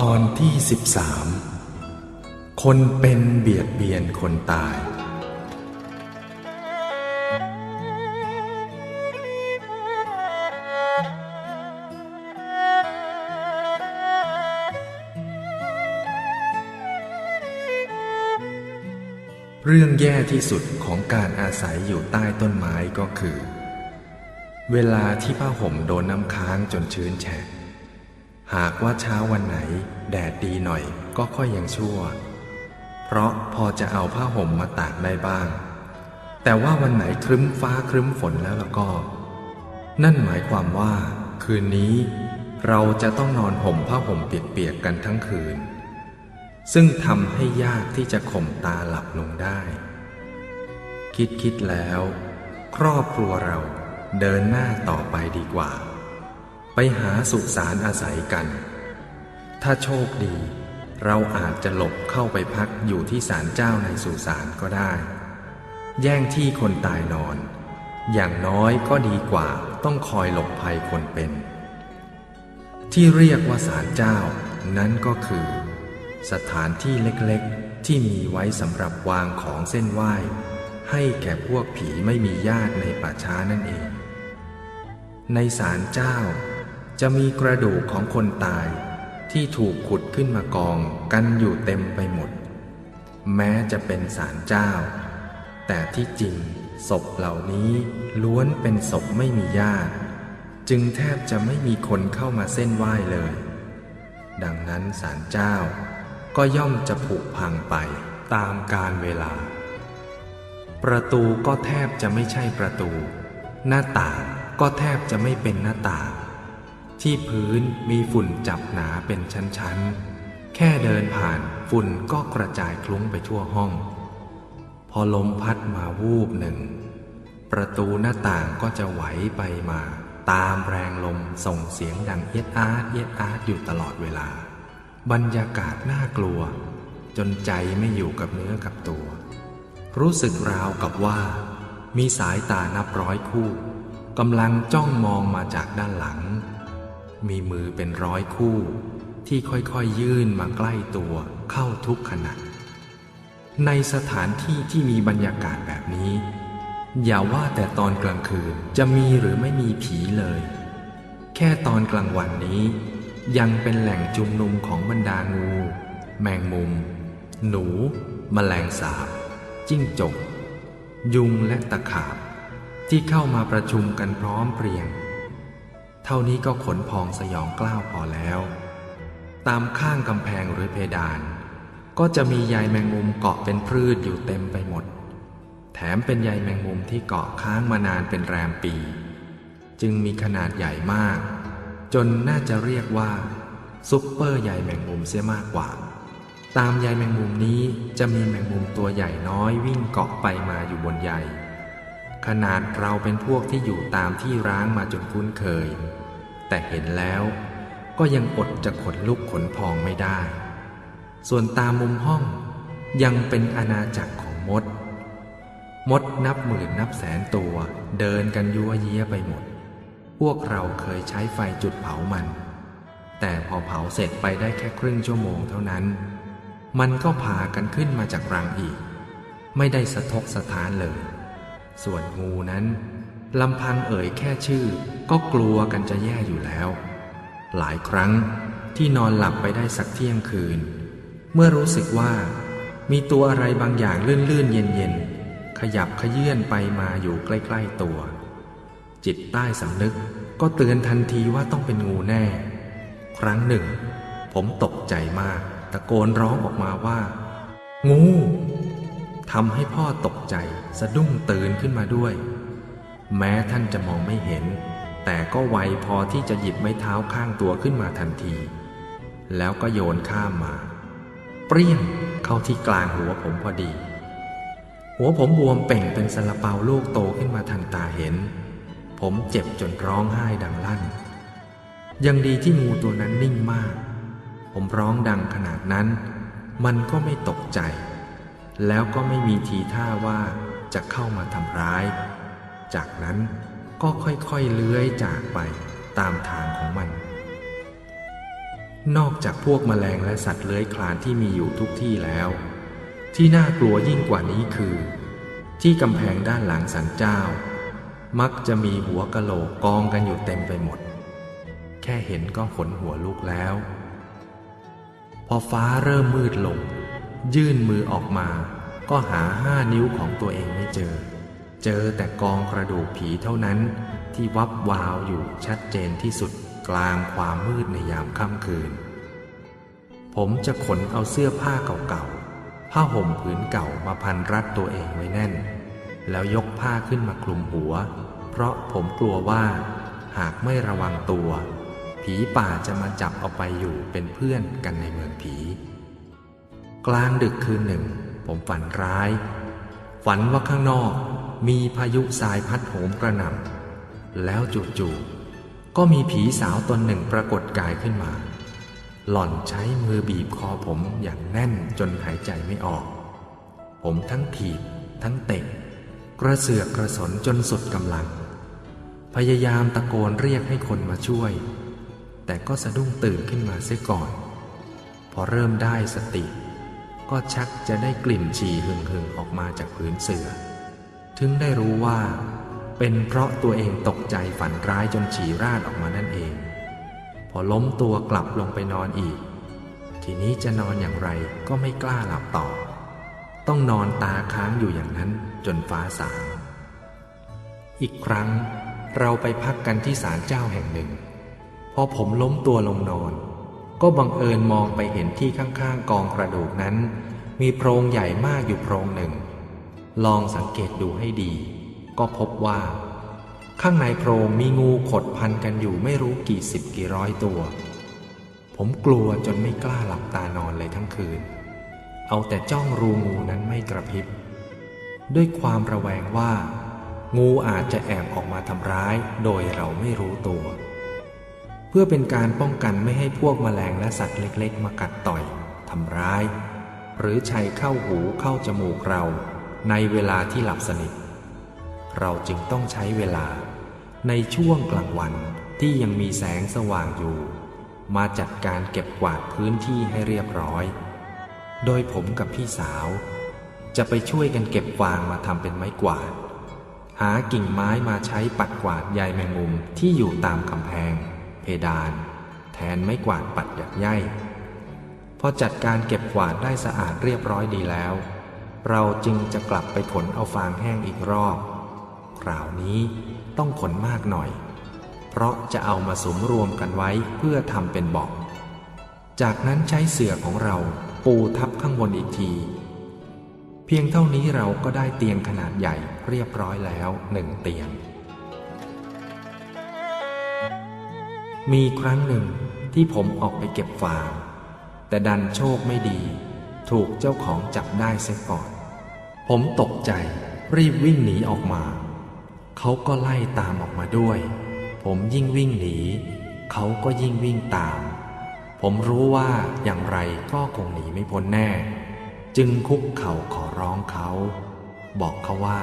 ตอนที่สิบสามคนเป็นเบียดเบียนคนตาย เรื่องแย่ที่สุดของการอาศัยอยู่ใต้ต้นไม้ก็คือ เวลาที่ผ้าห่มโดนน้ำค้างจนชื้นแฉะ หากว่าเช้าวันไหน แดดดีหน่อยก็ค่อยยังชั่ว เพราะพอจะเอาผ้าห่มมาตากได้บ้าง แต่ว่าวันไหนครึ้มฟ้าครึ้มฝนแล้วแล้วก็ นั่นหมายความว่า คืนนี้ เราจะต้องนอนห่มผ้าห่มเปียกๆกันทั้งคืน ซึ่งทำให้ยากที่จะข่มตาหลับลงได้ คิดคิดแล้ว ครอบครัวเราเดินหน้าต่อไปดีกว่า ไปหาสุสานอาศัยกัน ถ้าโชคดี เราอาจจะหลบเข้าไปพักอยู่ที่ศาลเจ้าในสุสานก็ได้ แย่งที่คนตายนอน อย่างน้อยก็ดีกว่าต้องคอยหลบภัยคนเป็น ที่เรียกว่าศาลเจ้า นั้นก็คือ สถานที่เล็กๆ ที่มีไว้สำหรับวางของเส้นไหว้ ให้แก่พวกผีไม่มีญาติในป่าช้านั่นเอง ในศาลเจ้า จะมีกระดูกของคนตายที่ถูกขุดขึ้นมากองกันอยู่เต็มไปหมด แม้จะเป็นศาลเจ้า แต่ที่จริงศพเหล่านี้ล้วนเป็นศพไม่มีญาติ จึงแทบจะไม่มีคนเข้ามาเส้นไหว้เลย ดังนั้นศาลเจ้าก็ย่อมจะผุพังไปตามกาลเวลา ประตูก็แทบจะไม่ใช่ประตู หน้าต่างก็แทบจะไม่เป็นหน้าต่าง ที่พื้นมีฝุ่นจับหนาเป็นชั้นๆ แค่เดินผ่านฝุ่นก็กระจายคลุ้งไปทั่วห้อง พอลมพัดมาวูบหนึ่ง ประตูหน้าต่างก็จะไหวไปมา ตามแรงลมส่งเสียงดังเอียดอาร์ตเอียดอาร์ตอยู่ตลอดเวลา บรรยากาศน่ากลัว จนใจไม่อยู่กับเนื้อกับตัว รู้สึกราวกับว่า มีสายตานับร้อยคู่กำลังจ้องมองมาจากด้านหลัง มีมือเป็นร้อยคู่ ที่ค่อยๆยื่นมาใกล้ตัวเข้าทุกขณะ ในสถานที่ที่มีบรรยากาศแบบนี้ อย่าว่าแต่ตอนกลางคืนจะมีหรือไม่มีผีเลย แค่ตอนกลางวันนี้ ยังเป็นแหล่งจุมนุมของบรรดางู แมงมุม หนู แมลงสาบ จิ้งจก ยุงและตะขาบ ที่เข้ามาประชุมกันพร้อมเพรียง เท่านี้ก็ขนพองสยองกล้าวพอแล้ว ตามข้างกำแพงหรือเพดาน ก็จะมีใยแมงมุมเกาะเป็นพืชอยู่เต็มไปหมด แถมเป็นใยแมงมุมที่เกาะค้างมานานเป็นแรมปี จึงมีขนาดใหญ่มาก จนน่าจะเรียกว่าซุปเปอร์ใยแมงมุมเสียมากกว่า ตามใยแมงมุมนี้จะมีแมงมุมตัวใหญ่น้อยวิ่งเกาะไปมาอยู่บนใย ขนาดเราเป็นพวกที่อยู่ตามที่ร้างมาจนคุ้นเคย แต่เห็นแล้วก็ยังอดจะขนลุกขนพองไม่ได้ ส่วนตามมุมห้องยังเป็นอาณาจักรของมด มดนับหมื่นนับแสนตัวเดินกันยั่วเยี้ยไปหมด พวกเราเคยใช้ไฟจุดเผามัน แต่พอเผาเสร็จไปได้แค่ครึ่งชั่วโมงเท่านั้น มันก็พากันขึ้นมาจากรังอีก ไม่ได้สะทกสะท้านเลย ส่วนงูนั้นลำพังเอ่ยแค่ชื่อ ก็กลัวกันจะแย่อยู่แล้ว หลายครั้งที่นอนหลับไปได้สักเที่ยงคืน เมื่อรู้สึกว่า มีตัวอะไรบางอย่างลื่นๆเย็นๆขยับขยื่นไปมาอยู่ใกล้ ๆตัว จิตใต้สำนึกก็เตือนทันทีว่าต้องเป็นงูแน่ ครั้งหนึ่ง ผมตกใจมาก ตะโกนร้องออกมาว่า งู ทำให้พ่อตกใจสะดุ้งตื่นขึ้นมาด้วย แม้ท่านจะมองไม่เห็น แต่ก็ไวพอที่จะหยิบไม้เท้าข้างตัวขึ้นมาทันที แล้วก็โยนข้ามมา เปรี้ยงเข้าที่กลางหัวผมพอดี หัวผมบวมเป่งเป็นสลาเปาลูกโตขึ้นมาทันตาเห็น ผมเจ็บจนร้องไห้ดังลั่น ยังดีที่งูตัวนั้นนิ่งมาก ผมร้องดังขนาดนั้น มันก็ไม่ตกใจ แล้วก็ไม่มีทีท่าว่าจะเข้ามาทำร้าย จากนั้นก็ค่อยๆเลื้อยจากไปตามทางของมัน นอกจากพวกแมลงและสัตว์เลื้อยคลานที่มีอยู่ทุกที่แล้ว ที่น่ากลัวยิ่งกว่านี้คือ ที่กำแพงด้านหลังสันเจ้า มักจะมีหัวกะโหลกกองกันอยู่เต็มไปหมด แค่เห็นก็ขนหัวลุกแล้ว พอฟ้าเริ่มมืดลง ยื่นมือออกมา ก็หาห้านิ้วของตัวเองไม่เจอ เจอแต่กองกระดูกผีเท่านั้น ที่วับวาวอยู่ชัดเจนที่สุดกลางความมืดในยามค่ำคืน ผมจะขนเอาเสื้อผ้าเก่าๆ ผ้าห่มผืนเก่ามาพันรัดตัวเองไว้แน่น แล้วยกผ้าขึ้นมาคลุมหัว เพราะผมกลัวว่า หากไม่ระวังตัว ผีป่าจะมาจับเอาไปอยู่เป็นเพื่อนกันในเมืองผี กลางดึกคืนหนึ่ง ผมฝันร้าย ฝันว่าข้างนอกมีพายุทรายพัดโหมกระหน่ำแล้วจู่ๆก็มีผีสาวตนหนึ่งปรากฏกายขึ้นมา หล่อนใช้มือบีบคอผมอย่างแน่นจนหายใจไม่ออก ผมทั้งถีบ ทั้งเตะกระเสือกกระสนจนสุดกำลัง พยายามตะโกนเรียกให้คนมาช่วย แต่ก็สะดุ้งตื่นขึ้นมาเสียก่อน พอเริ่มได้สติ ก็ชักจะได้กลิ่นฉี่หึงๆออกมาจากผืนเสือ ถึงได้รู้ว่า เป็นเพราะตัวเองตกใจฝันร้ายจนฉี่ราดออกมานั่นเอง พอล้มตัวกลับลงไปนอนอีก ทีนี้จะนอนอย่างไรก็ไม่กล้าหลับต่อ ต้องนอนตาค้างอยู่อย่างนั้นจนฟ้าสางอีกครั้งเราไปพักกันที่ศาลเจ้าแห่งหนึ่ง พอผมล้มตัวลงนอน ก็บังเอิญมองไปเห็นที่ข้างๆกองกระดูกนั้น มีโพรงใหญ่มากอยู่โพรงหนึ่ง ลองสังเกตดูให้ดี ก็พบว่า ข้างในโพรงมีงูขดพันกันอยู่ไม่รู้กี่สิบกี่ร้อยตัว ผมกลัวจนไม่กล้าหลับตานอนเลยทั้งคืน เอาแต่จ้องรูงูนั้นไม่กระพริบ ด้วยความระแวงว่า งูอาจจะแอบออกมาทำร้ายโดยเราไม่รู้ตัว พื่อเป็นการป้องกันไม่ให้พวกแมลงและสัตว์เล็กๆ มากัดต่อยทำร้าย หรือชัยเข้าหูเข้าจมูกเรา ในเวลาที่หลับสนิท เราจึงต้องใช้เวลา ในช่วงกลางวันที่ยังมีแสงสว่างอยู่ มาจัดการเก็บกวาดพื้นที่ให้เรียบร้อย โดยผมกับพี่สาว จะไปช่วยกันเก็บฟางมาทำเป็นไม้กวาด หากิ่งไม้มาใช้ปัดกวาดใยแมงมุมที่อยู่ตามกำแพง เพดาน แทนไม้กวาดปัดหยักใยพอจัดการเก็บกวาดได้สะอาดเรียบร้อยดีแล้ว เราจึงจะกลับไปขนเอาฟางแห้งอีกรอบ คราวนี้ต้องขนมากหน่อย เพราะจะเอามาสมรวมกันไว้เพื่อทำเป็นบอก จากนั้นใช้เสื่อของเราปูทับข้างบนอีกที เพียงเท่านี้เราก็ได้เตียงขนาดใหญ่เรียบร้อยแล้วหนึ่งเตียง มีครั้งหนึ่งที่ผมออกไปเก็บฟาง แต่ดันโชคไม่ดี ถูกเจ้าของจับได้เสียก่อน ผมตกใจรีบวิ่งหนีออกมา เขาก็ไล่ตามออกมาด้วย ผมยิ่งวิ่งหนี เขาก็ยิ่งวิ่งตาม ผมรู้ว่าอย่างไรก็คงหนีไม่พ้นแน่ จึงคุกเข่าขอร้องเขา บอกเขาว่า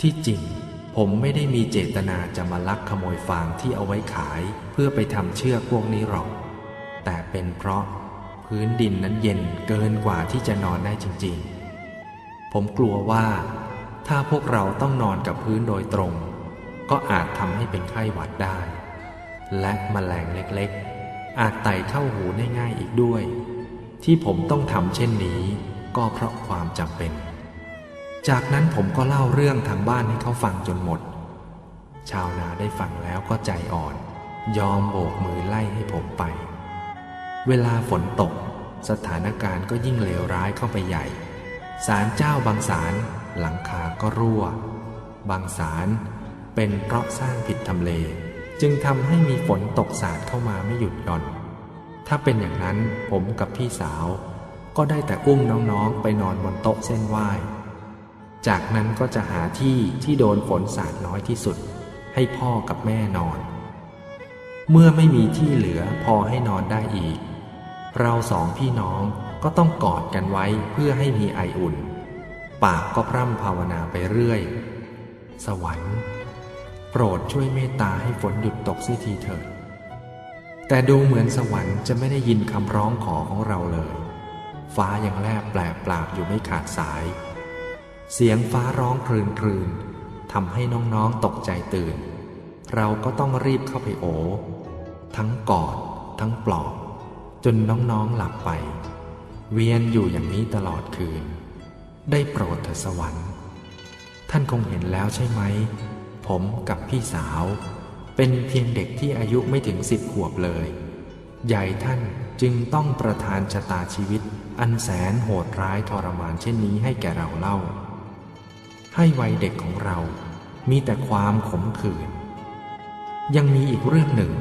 ที่จริง ผมไม่ได้มีเจตนาจะมาลักขโมยฟางที่เอาไว้ขายเพื่อไปทำเชือกพวกนี้หรอก แต่เป็นเพราะพื้นดินนั้นเย็นเกินกว่าที่จะนอนได้จริงๆ ผมกลัวว่า ถ้าพวกเราต้องนอนกับพื้นโดยตรง ก็อาจทำให้เป็นไข้หวัดได้ และมแมลงเล็กๆ อาจไต่เข้าหูได้ง่ายอีกด้วย ที่ผมต้องทำเช่นนี้ก็เพราะความจำเป็น จากนั้นผมก็เล่าเรื่องทางบ้านให้เขาฟังจนหมด ชาวนาได้ฟังแล้วก็ใจอ่อน ยอมโบกมือไล่ให้ผมไป เวลาฝนตก สถานการณ์ก็ยิ่งเลวร้ายเข้าไปใหญ่ศาลเจ้าบางศาลหลังคาก็รั่ว บางศาลเป็นเพราะสร้างผิดทำเล จึงทำให้มีฝนตกสาดเข้ามาไม่หยุดหย่อน ถ้าเป็นอย่างนั้นผมกับพี่สาว ก็ได้แต่อุ้มน้องๆไปนอนบนโต๊ะเส้นไหว้ จากนั้นก็จะหาที่ที่โดนฝนสาดน้อยที่สุด ให้พ่อกับแม่นอน เมื่อไม่มีที่เหลือพอให้นอนได้อีก เราสองพี่น้องก็ต้องกอดกันไว้เพื่อให้มีไออุ่น ปากก็พร่ำภาวนาไปเรื่อย สวรรค์โปรดช่วยเมตตาให้ฝนหยุดตกสียทีเถิด แต่ดูเหมือนสวรรค์จะไม่ได้ยินคำร้องขอของเราเลย ฟ้ายังแลบแปลบปราบอยู่ไม่ขาดสาย เสียงฟ้าร้องครืนครืนทำให้น้องๆตกใจตื่น เราก็ต้องรีบเข้าไปโอ ทั้งกอด ทั้งปลอบ จนน้องๆหลับไป เวียนอยู่อย่างนี้ตลอดคืน ได้โปรดเถิดสวรรค์ ท่านคงเห็นแล้วใช่ไหม ผมกับพี่สาว เป็นเพียงเด็กที่อายุไม่ถึงสิบขวบเลย ใหญ่ท่านจึงต้องประทานชะตาชีวิตอันแสนโหดร้ายทรมานเช่นนี้ให้แก่เราเล่า ให้วัยเด็กของเรา มีแต่ความขมขื่นยังมีอีกเรื่องหนึ่ง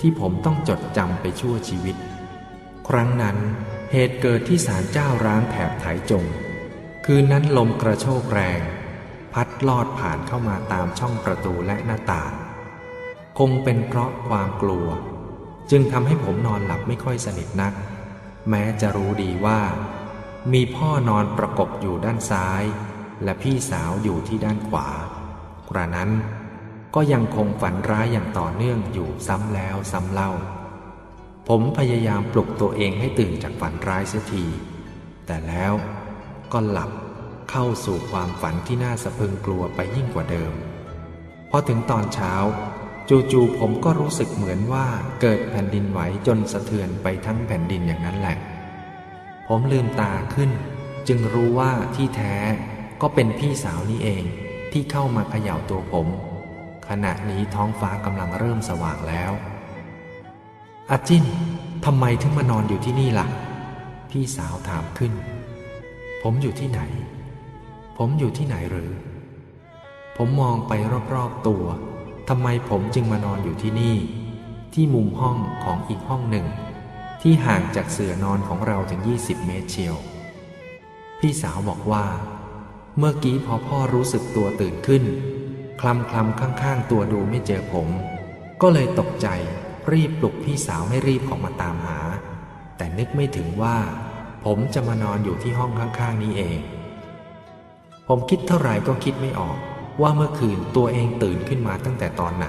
ที่ผมต้องจดจำไปชั่วชีวิต ครั้งนั้นเหตุเกิดที่ศาลเจ้าร้างแถบไถจง คืนนั้นลมกระโชกแรง พัดลอดผ่านเข้ามาตามช่องประตูและหน้าต่าง คงเป็นเพราะความกลัว จึงทำให้ผมนอนหลับไม่ค่อยสนิทนัก แม้จะรู้ดีว่า มีพ่อนอนประกบอยู่ด้านซ้าย และพี่สาวอยู่ที่ด้านขวากระนั้นก็ยังคงฝันร้ายอย่างต่อเนื่องอยู่ซ้ำแล้วซ้ำเล่า ผมพยายามปลุกตัวเองให้ตื่นจากฝันร้ายเสียที แต่แล้วก็หลับเข้าสู่ความฝันที่น่าสะพึงกลัวไปยิ่งกว่าเดิม พอถึงตอนเช้า จู่ๆผมก็รู้สึกเหมือนว่าเกิดแผ่นดินไหวจนสะเทือนไปทั้งแผ่นดินอย่างนั้นแหละ ผมลืมตาขึ้น จึงรู้ว่าที่แท้ ก็เป็นพี่สาวนี่เองที่เข้ามาเขย่าตัวผม ขณะนี้ท้องฟ้ากำลังเริ่มสว่างแล้วอาจินทำไมถึงมานอนอยู่ที่นี่ล่ะ พี่สาวถามขึ้น ผมอยู่ที่ไหน ผมอยู่ที่ไหนหรือ ผมมองไปรอบๆตัวทำไมผมจึงมานอนอยู่ที่นี่ ที่มุมห้องของอีกห้องหนึ่ง ที่ห่างจากเสื่อนอนของเราถึง 20 เมตรเชียว พี่สาวบอกว่า เมื่อกี้พอพ่อรู้สึกตัวตื่นขึ้น คลำคลำข้างๆ ตัวดูไม่เจอผม ก็เลยตกใจรีบปลุกพี่สาวให้รีบออกมาตามหา แต่นึกไม่ถึงว่า ผมจะมานอนอยู่ที่ห้องข้างๆ นี้เอง ผมคิดเท่าไหร่ก็คิดไม่ออก ว่าเมื่อคืนตัวเองตื่นขึ้นมาตั้งแต่ตอนไหน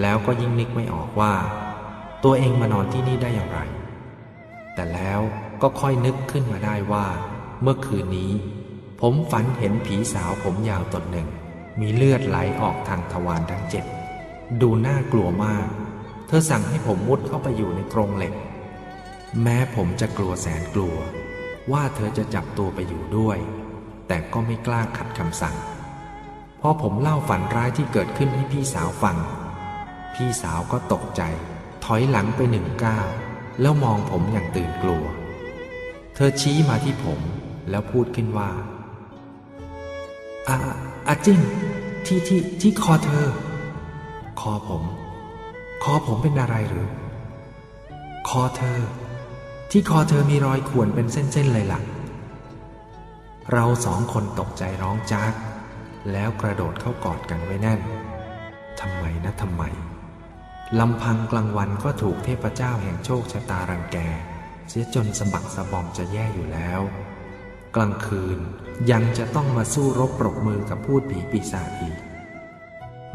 แล้วก็ยิ่งนึกไม่ออกว่า ตัวเองมานอนที่นี่ได้อย่างไร แต่แล้วก็ค่อยนึกขึ้นมาได้ว่า เมื่อคืนนี้ ผมฝันเห็นผีสาวผมยาวตนหนึ่ง มีเลือดไหลออกทางทวารทั้งเจ็ดดูน่ากลัวมาก เธอสั่งให้ผมมุดเข้าไปอยู่ในกรงเหล็ก แม้ผมจะกลัวแสนกลัว ว่าเธอจะจับตัวไปอยู่ด้วย แต่ก็ไม่กล้าขัดคำสั่ง พอผมเล่าฝันร้ายที่เกิดขึ้นให้พี่สาวฟัง พี่สาวก็ตกใจ ถอยหลังไปหนึ่งก้าวแล้วมองผมอย่างตื่นกลัว เธอชี้มาที่ผมแล้วพูดขึ้นว่า อาอาจิ้งที่ที่ที่คอเธอ คอผม คอผมเป็นอะไรหรือ คอเธอ ที่คอเธอมีรอยข่วนเป็นเส้นๆเลยล่ะ เราสองคนตกใจร้องจาก แล้วกระโดดเข้ากอดกันไว้แน่นทำไมนะทำไมลำพังกลางวันก็ถูกเทพเจ้าแห่งโชคชะตารังแก เสียจนสะบักสะบอมจะแย่อยู่แล้ว กลางคืนยังจะต้องมาสู้รบปรบมือกับพูดผีปีศาจอีก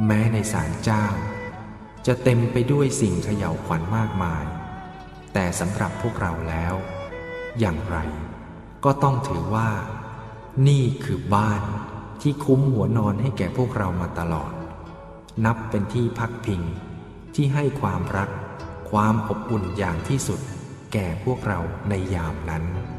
แม้ในศาลเจ้า จะเต็มไปด้วยสิ่งเขย่าวขวัญมากมาย แต่สำหรับพวกเราแล้ว อย่างไรก็ต้องถือว่า นี่คือบ้านที่คุ้มหัวนอนให้แก่พวกเรามาตลอด นับเป็นที่พักพิงที่ให้ความรัก ความอบอุ่นอย่างที่สุด แก่พวกเราในยามนั้น「